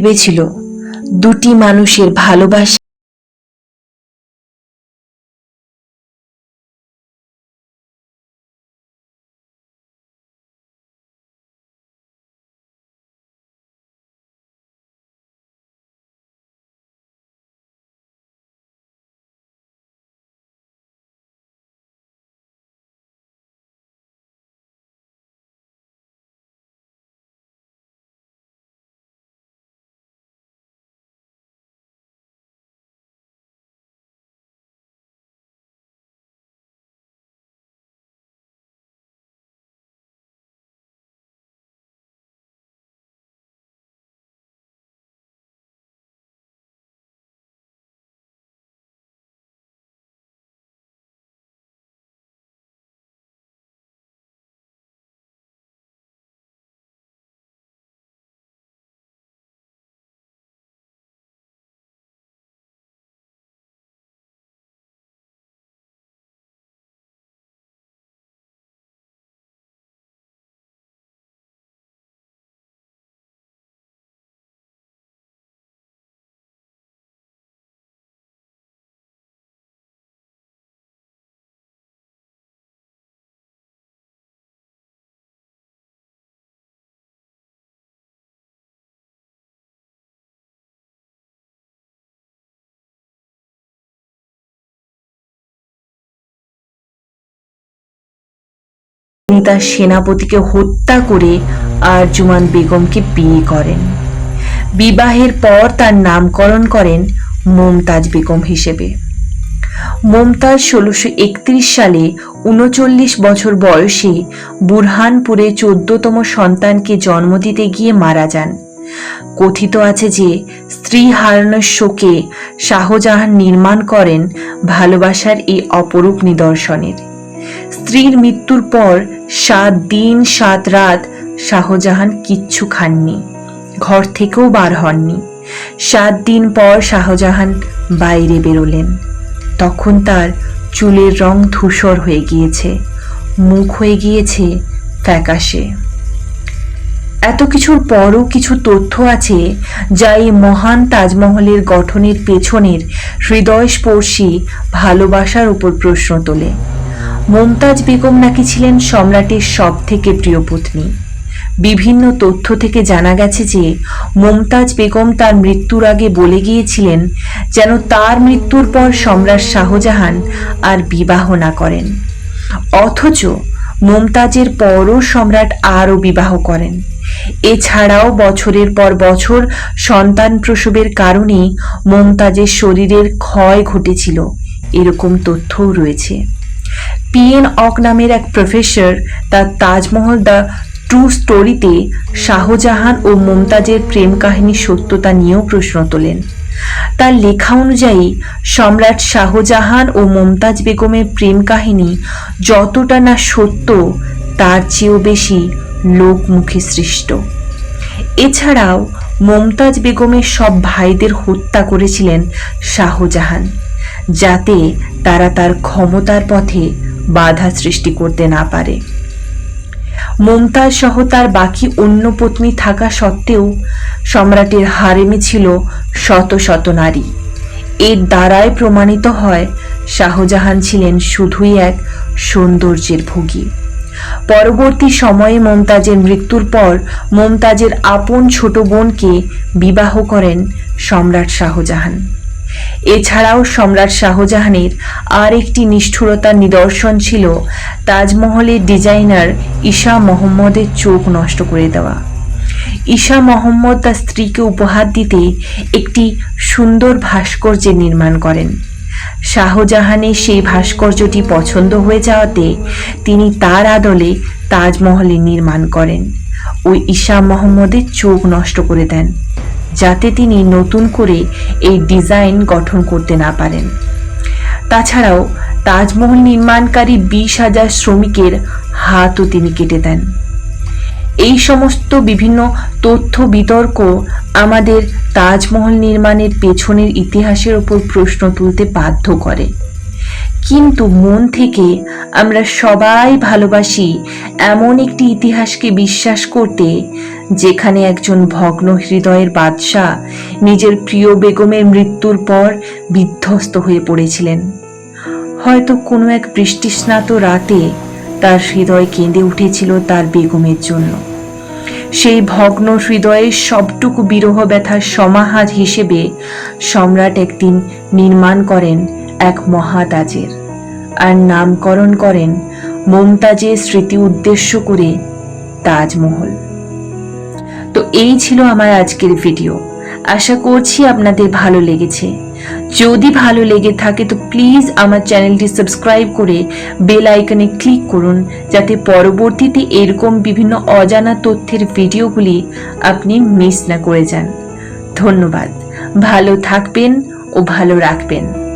ভেবেছিল দুটি মানুষের ভালোবাসা তিনি তার সেনাপতিকে হত্যা করে আরজুমান বেগমকে বিয়ে করেন। বিবাহের পর তার নামকরণ করেন মমতাজ বেগম হিসেবে। মমতাজ ষোলোশো একত্রিশ সালে উনচল্লিশ বছর বয়সে বুরহানপুরে চোদ্দতম সন্তানকে জন্ম দিতে গিয়ে মারা যান। কথিত আছে যে, স্ত্রী হারানোর শোকে শাহজাহান নির্মাণ করেন ভালোবাসার এই অপরূপ নিদর্শনের। স্ত্রীর মৃত্যুর পর সাত দিন, সাত রাত শাহজাহান কিচ্ছু খাননি, ঘর থেকেও বার হননি। সাত দিন পর শাহজাহান বাইরে বেরোলেন। তখন তার চুলের রং ধূসর হয়ে গিয়েছে, মুখ হয়ে গিয়েছে ফ্যাকাশে। এত কিছুর পরও কিছু তথ্য আছে যা এই মহান তাজমহলের গঠনের পেছনের হৃদয়স্পর্শী ভালোবাসার উপর প্রশ্ন তোলে। মমতাজ বেগম নাকি ছিলেন সম্রাটের সব থেকে প্রিয় পত্নী। বিভিন্ন তথ্য থেকে জানা গেছে যে, মমতাজ বেগম তার মৃত্যুর আগে বলে গিয়েছিলেন যেন তার মৃত্যুর পর সম্রাট শাহজাহান আর বিবাহ না করেন। অথচ মমতাজের পরও সম্রাট আরও বিবাহ করেন। এছাড়াও বছরের পর বছর সন্তান প্রসবের কারণে মমতাজের শরীরের ক্ষয় ঘটেছিল। এরকম তথ্যও রয়েছে। পিএন অক নামের এক প্রফেসর তার তাজমহল দ্য ট্রু স্টোরিতে শাহজাহান ও মমতাজের প্রেম কাহিনীর সত্যতা নিয়েও প্রশ্ন তোলেন। তার লেখা অনুযায়ী, সম্রাট শাহজাহান ও মমতাজ বেগমের প্রেম কাহিনী যতটা না সত্য, তার চেয়েও বেশি লোকমুখী সৃষ্ট। এছাড়াও, মমতাজ বেগমের সব ভাইদের হত্যা করেছিলেন শাহজাহান, যাতে তারা তার ক্ষমতার পথে বাধা সৃষ্টি করতে না পারে। মমতাজ সহ তার বাকি অন্য পত্নী থাকা সত্ত্বেও সম্রাটের হারেমে ছিল শত শত নারী। এর দ্বারাই প্রমাণিত হয় শাহজাহান ছিলেন শুধুই এক সৌন্দর্যের ভোগী। পরবর্তী সময়ে মমতাজের মৃত্যুর পর মমতাজের আপন ছোট বোনকে বিবাহ করেন সম্রাট শাহজাহান। এছাড়াও সম্রাট শাহজাহানের আর একটি নিষ্ঠুরতার নিদর্শন ছিল তাজমহলের ডিজাইনার ঈশা মোহাম্মদের চোখ নষ্ট করে দেওয়া। ঈশা মোহাম্মদ তার স্ত্রীকে উপহার দিতে একটি সুন্দর ভাস্কর্য নির্মাণ করেন। শাহজাহানের সেই ভাস্কর্যটি পছন্দ হয়ে যাওয়াতে তিনি তার আদলে তাজমহলে নির্মাণ করেন। ওই ঈশা মোহাম্মদের চোখ নষ্ট করে দেন। যাতে তিনি নতুন করে এই ডিজাইন গঠন করতে না পারেন। তাছাড়াও, তাজমহল নির্মাণকারী বিশ হাজার শ্রমিকের হাতও তিনি কেটে দেন। এই সমস্ত বিভিন্ন তথ্য, বিতর্ক আমাদের তাজমহল নির্মাণের পেছনের ইতিহাসের ওপর প্রশ্ন তুলতে বাধ্য করে। কিন্তু মন থেকে আমরা সবাই ভালোবাসি এমন একটি ইতিহাসকে বিশ্বাস করতে যেখানে একজন ভগ্ন হৃদয়ের বাদশাহ নিজের প্রিয় বেগমের মৃত্যুর পর বিধ্বস্ত হয়ে পড়েছিলেন। হয়তো কোনো এক বৃষ্টিস্নাত রাতে তার হৃদয় কেঁদে উঠেছিল তার বেগমের জন্য। সেই ভগ্ন হৃদয়ের সবটুকু বিরহ ব্যথার সমাহার হিসেবে সম্রাট একদিন নির্মাণ করেন এক মহাতাজের আর নামকরণ করেন মমতাজের স্মৃতি উদ্দেশ্য করে তাজমহল। তো এই ছিল আমার আজকের ভিডিও আশা করছি আপনাদের ভালো লেগেছে। যদি ভালো লেগে থাকে তো প্লিজ আমার চ্যানেলটি সাবস্ক্রাইব করে বেল আইকনে ক্লিক করুন, যাতে পরবর্তীতে এরকম বিভিন্ন অজানা তথ্যের ভিডিওগুলি আপনি মিস না করে যান। ধন্যবাদ। ভালো থাকবেন ও ভালো রাখবেন।